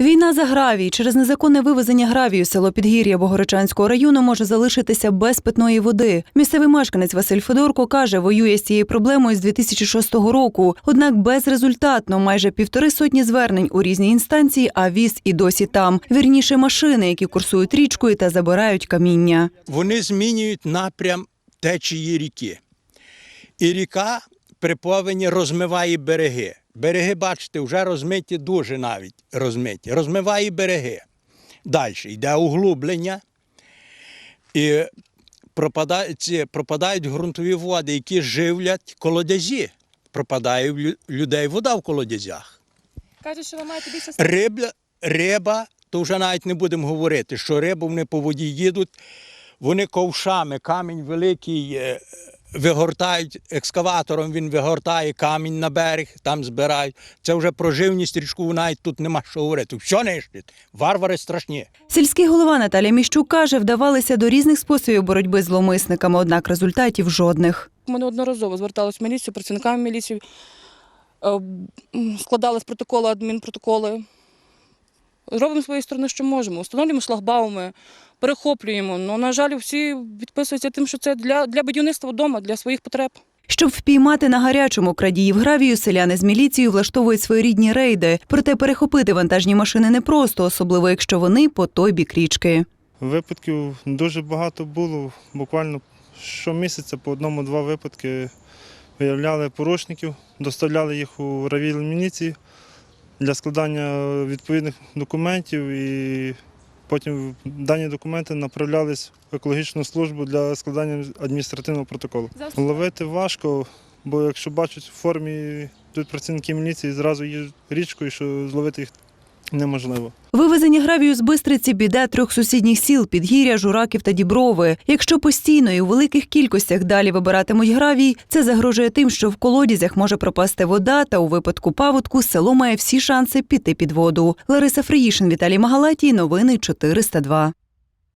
Війна за гравій через незаконне вивезення гравію село Підгір'я Богородчанського району може залишитися без питної води. Місцевий мешканець Василь Федорко каже, воює з цією проблемою з 2006 року. Однак безрезультатно майже півтори сотні звернень у різні інстанції, а віз і досі там. Вірніше машини, які курсують річкою та забирають каміння. вони змінюють напрям течії ріки. І ріка при повені розмиває береги. Береги, бачите, вже розмиті дуже навіть розмиті. Розмиває береги. Далі йде углублення і пропадають, пропадають ґрунтові води, які живлять колодязі. Пропадає в людей вода в колодязях. Каже, що ви маєте більше Рибля, риба, то вже навіть не будемо говорити, що рибу вони по воді їдуть, вони ковшами, камінь великий е, вигортають екскаватором, він вигортає камінь на берег, там збирають. Це вже про живність річку, навіть тут нема що говорити. Що нищить? Варвари страшні. Сільський голова Наталя Міщук каже, вдавалися до різних способів боротьби з зловмисниками, однак результатів жодних. Ми неодноразово зверталися в міліцію, працівниками міліції, е, складали з протоколу, адмінпротоколи. Робимо з своєї сторони, що можемо. Встановлюємо шлагбауми, перехоплюємо. Ну, на жаль, всі відписуються тим, що це для, для будівництва вдома, для своїх потреб. Щоб впіймати на гарячому крадіїв гравію, селяни з міліцією влаштовують своєрідні рейди. Проте перехопити вантажні машини непросто, особливо якщо вони по той бік річки. Випадків дуже багато було. Буквально щомісяця по одному-два випадки виявляли порушників, доставляли їх у равіль міліції для складання відповідних документів і потім дані документи направлялись в екологічну службу для складання адміністративного протоколу. Ловити важко, бо якщо бачать в формі тут працівники міліції, зразу є річкою, що зловити їх неможливо. Вивезення гравію з Бистриці – біда трьох сусідніх сіл – Підгір'я, Жураків та Діброви. Якщо постійно і у великих кількостях далі вибиратимуть гравій, це загрожує тим, що в колодязях може пропасти вода, та у випадку паводку село має всі шанси піти під воду. Лариса Фриїшин, Віталій Магалатій. Новини 402.